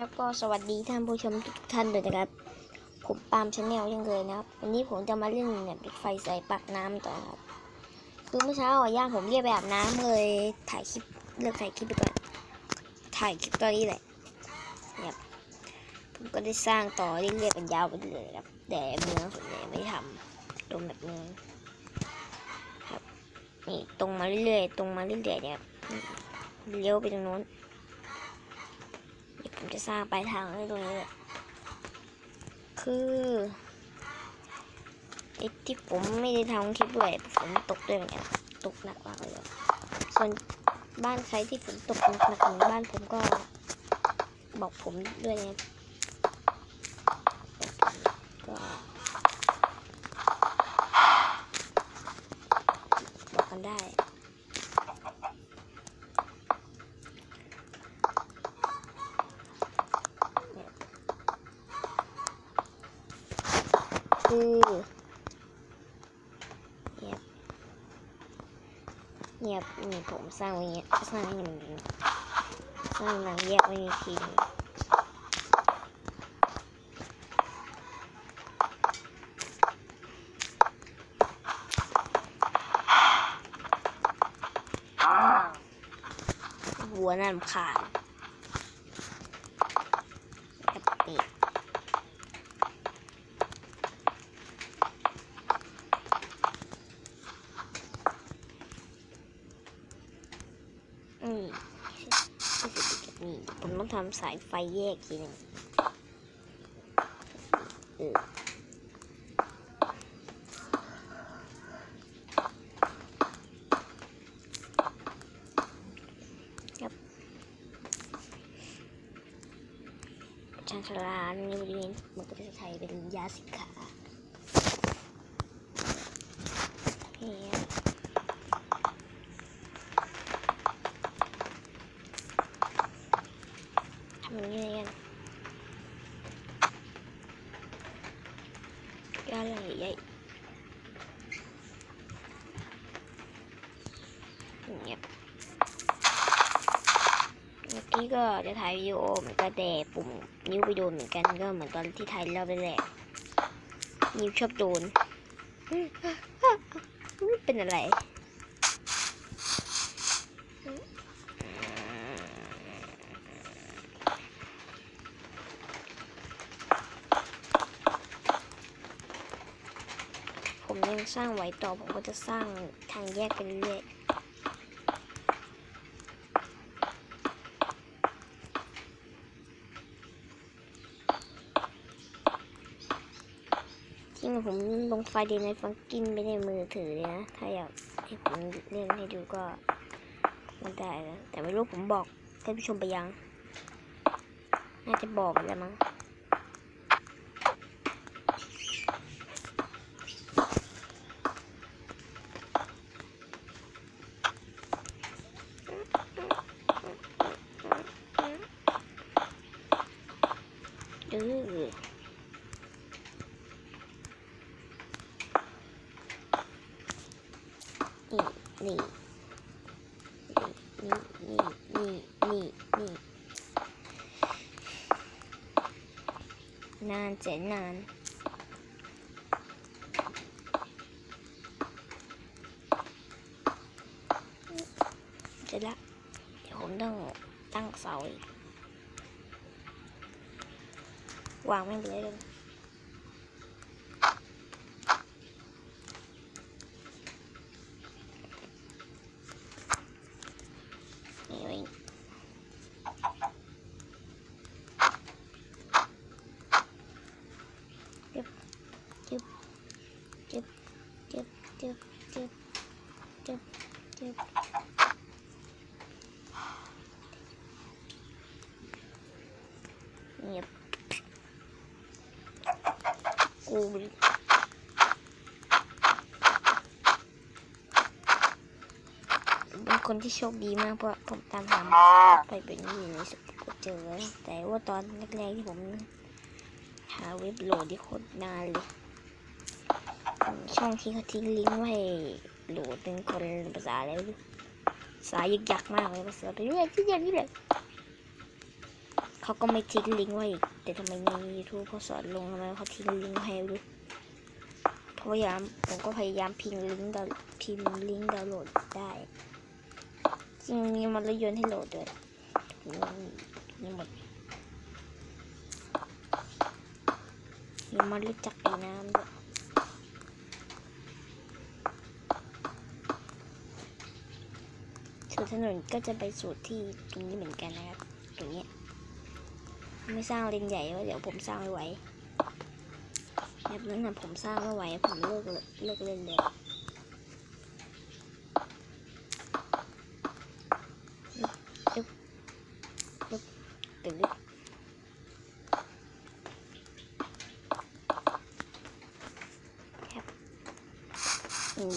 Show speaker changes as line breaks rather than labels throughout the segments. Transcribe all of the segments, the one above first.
ครับก็สวัสดีท่านผู้ชมทุกท่านด้วยนะครับ ผมปามชาแนลยังเลยนะครับวันนี้ผมจะมาเล่นเนี่ยไฟใส่ปากน้ำต่อครับคือเมื่อเช้าอะย่างผมเรียกไปอาบน้ำเลยถ่ายคลิปเลิกถ่ายคลิปไปก่อนถ่ายคลิปตอนนี้แหละเนี่ยผมก็ได้สร้างต่อเรื่อยๆเป็นยาวไปเลยครับ แต่เมืองส่วนใหญ่ไม่ทำตรงแบบเมืองครับนี่ตรงมาเรื่อยๆตรงมาเรื่อยๆเนี่ยครับเลี้ยวไปตรงโน้น ผมจะสร้างปลายทางไว้ตรงนี้แหละคือไอ้ที่ผมไม่ได้ทำคลิปด้วยฝนตกด้วยเหมือนกันตกหนักมากเลยส่วนบ้านใครที่ฝนตกหนักๆเหมือนบ้านผมก็บอกผมด้วยนะก็กันได้ คือเงียบ เงียบนี่ผมสร้างไว้เงี้ยสร้างให้มันสร้างหลังแยกไว้อีกทีหนึงหัวนั่นขาดแบบนี้ อืมรู้สึกจะมีผมต้อง ทำสายไฟแยกทีหนึงครับชานชลานี่บริเวณมันก็จะใช้เป็นยาสีขาโอเคครับ ทำอย่างนี้เลยกันยาอะไรใหญ่เงียบ นี้ก็จะถ่ายวิดีโอเหมือนกันแต่ปุ่มนิ้วไปโดนเหมือนกันก็เหมือนตอนที่ถ่ายเราไปแหละนิ้วชอบโดนเป็นอะไรผมยังสร้างไว้ต่อผมก็จะสร้างทางแยกไปเรื่อย จริงๆผมลงไฟล์เดนในฟังกินไม่ได้มือถือเลยนะ ถ้าอยากให้ผมเล่นให้ดูก็มันได้นะแต่ไม่รู้ผมบอกท่านผู้ชมไปยัง น่าจะบอกแล้วมั้ง ดื้อ นี่นี่นี่นี่นี่นี่นานแสนนานเสร็จละเดี๋ยวผมต้องตั้งเสาอีกวางไม่งไปเลยเลย กูเป็นคนที่โชคดีมากเพราะผมตามหาไปเป็นนี่ในสุดก็เจอ แต่ว่าตอนแรกๆที่ผม หาเว็บโหลดที่โคตรนานเลย ช่องที่เขาทิ้งลิงก์ไว้ให้โหลดเป็นคนภาษาอะไรไม่รู้ภาษายึกยักมากเลยภาษาไปเรื่อยที่อย่างนี้เลย เขาก็ไม่ทิ้งลิงก์ไว้ แต่ทำไมในยูทูบเขาสอนลงทำไมเขาทิ้งลิงก์ให้ไม่รู้เพราะพยายามผมก็พยายามพิมพ์ลิงก์ดาวพิมพ์ลิงก์ดาวน์โหลดได้จริงมีมันรถยนต์ให้โหลดด้วยมีหมดมีมันรู้จักไอ้น้ำด้วยส่วนถนนก็จะไปสู่ที่ตรงนี้เหมือนกันนะครับตรงนี้ ไม่สร้างเลนใหญ่เพราเดี๋ยวผมสร้างไม่ไหวแบบนั้นนะผมสร้างไม่ไหวผมเลิกเลยเลิกเล่นเลยตึ๊บตึ๊บตึ๊บ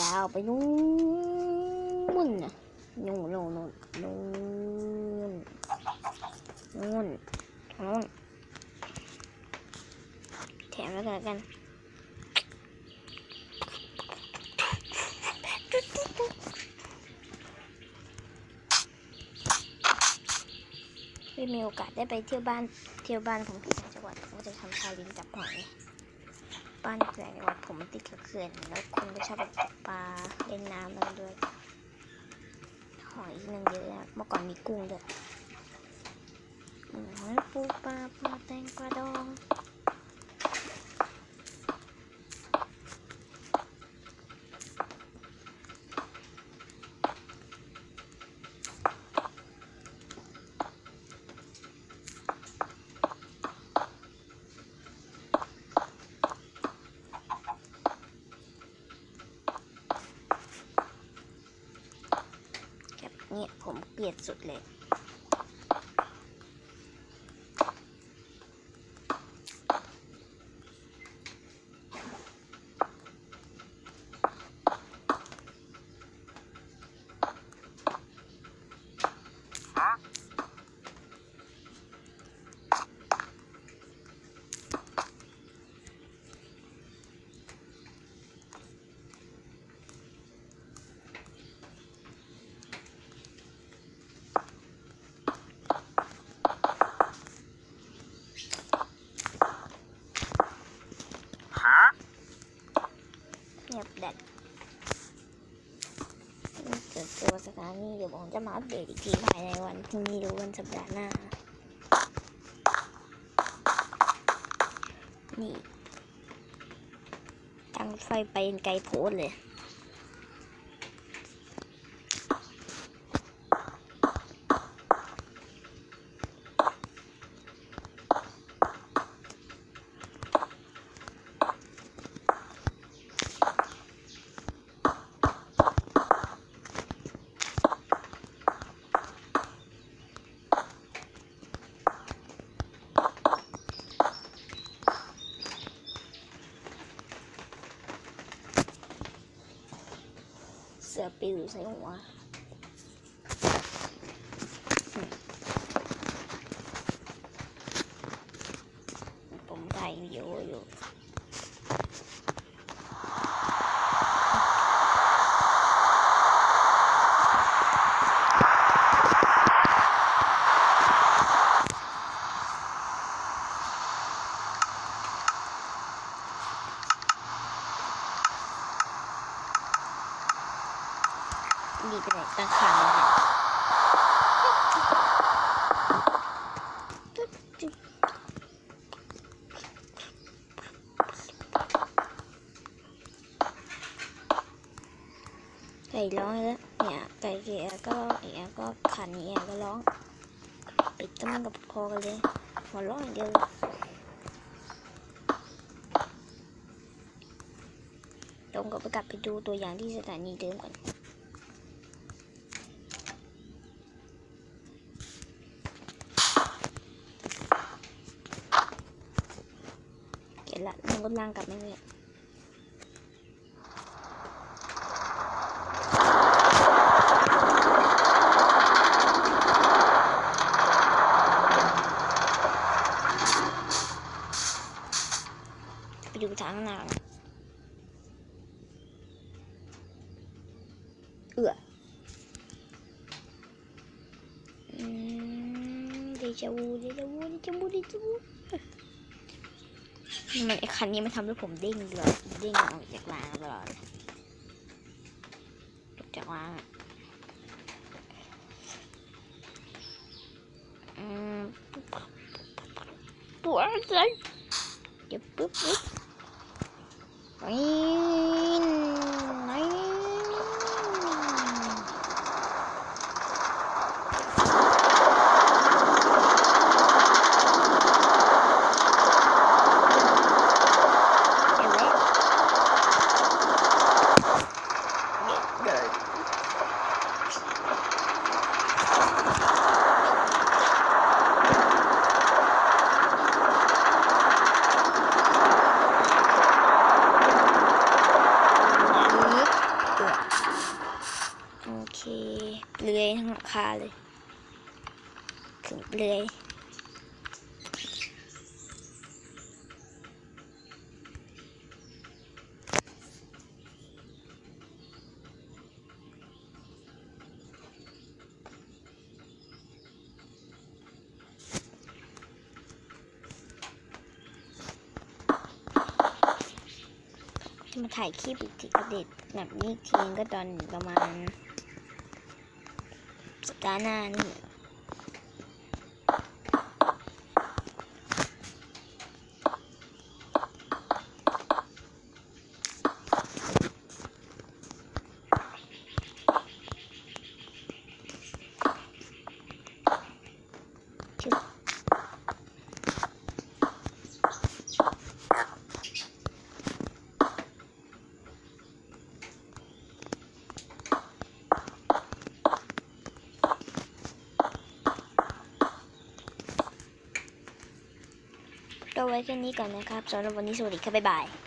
ยาวไปนู่นน่ะนู่นนู่นนู่นนู่นนู่น ทางนู้นแถมแล้วกันกันไม่มีโอกาสได้ไปเที่ยวบ้านเที่ยวบ้านผมที่ต่างจังหวัดผมจะทำชาลินจับหอยบ้านแต่างจังหวัดผมติดกับเขื่อนแล้วคนก็ชอบไปตกปลาเล่นน้ำแล้วด้วยหอยนั่นเยอะอะเมื่อก่อนมีกุ้งด้วยหอยปูปลาปลาแตงปลาดอง เนี่ยผมเกลียดสุดเลย งียบแดดส่วนตัวสถานีเดี๋ยวผมจะมาอัปเดตอีกทีภายในวันพรุ่งนี้หรือวันสัปดาห์หน้า นี่ตั้งไฟไปไกลโพสเลย เสือปิวใส่หัว ผมถ่ายวิดีโออยู่ ดีไปไหนตาขาวเนี่ย ไก่ร้องแล้วเนี่ยไก่เกียก็เนี่ยก็ขันเนี่ยก็ร้อง ปิดก็มันกับพอกันเลยหัวร้องอย่างเดียวลงกับไปกลับไปดูตัวอย่างที่สถานีเดิมก่อนเก็บละลงกำลังกลับมาเนี่ย ไปดูทางข้างหน้นเอืออืมได้จาวูเดจาวูเดจาวูเดจาวูมันไอคันนี้มันทำให้ผมเด้งเดือดเด้งออกจากรางตลอดเลยออกจากรางอืมตัวอะไรเดี๋ยวปึ๊บปึ๊บ ไปไหน โอเคเลื้อยทั้งหลังคาเลยถึง เลยจะมาถ่ายคลิปอีกทีอัปเดตแบบนี้อีกทีก็ตอนประมาณสัปดาห์หน้านี่ ไว้แค่นี้ก่อนนะครับสำหรับวันนี้สวัสดีครับบ๊ายบาย